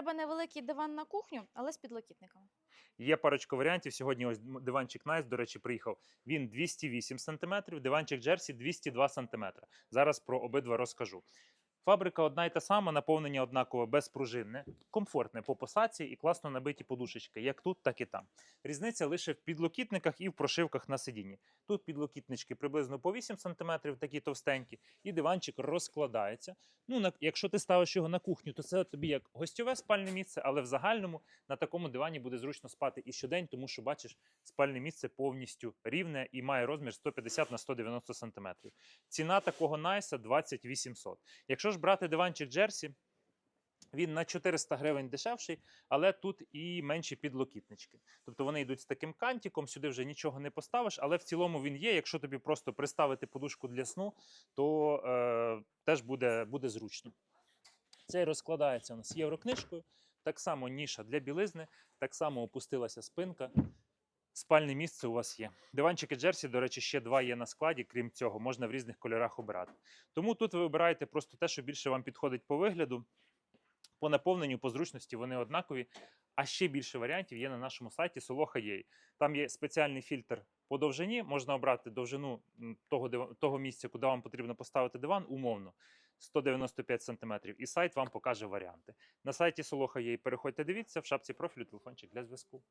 треба невеликий диван на кухню, але з підлокітниками. Є парочка варіантів. Сьогодні ось диванчик Nice, до речі, приїхав. Він 208 см, диванчик Джерсі 202 см. Зараз про обидва розкажу. Фабрика одна і та сама, наповнення однакове, безпружинне, комфортне по посадці і класно набиті подушечки, як тут, так і там. Різниця лише в підлокітниках і в прошивках на сидінні. Тут підлокітнички приблизно по 8 см, такі товстенькі, і диванчик розкладається. Ну, на, якщо ти ставиш його на кухню, то це тобі як гостьове спальне місце, але в загальному на такому дивані буде зручно спати і щодень, тому що бачиш, спальне місце повністю рівне і має розмір 150 на 190 см. Ціна такого найса 2800. Якщо ж брати диванчик Джерсі, він на 400 гривень дешевший, але тут і менші підлокітнички. Тобто вони йдуть з таким кантиком, сюди вже нічого не поставиш, але в цілому він є. Якщо тобі просто приставити подушку для сну, то е, теж буде, буде зручно. Цей розкладається у нас єврокнижкою. Так само ніша для білизни, так само опустилася спинка. Спальне місце у вас є. Диванчики Джерсі, до речі, ще два є на складі, крім цього, можна в різних кольорах обирати. Тому тут ви обираєте просто те, що більше вам підходить по вигляду, по наповненню, по зручності вони однакові. А ще більше варіантів є на нашому сайті Soloha.ua. Там є спеціальний фільтр по довжині. Можна обрати довжину того, того місця, куди вам потрібно поставити диван, умовно 195 см. І сайт вам покаже варіанти. На сайті Soloha.ua переходьте, дивіться, в шапці профілю телефончик для зв'язку.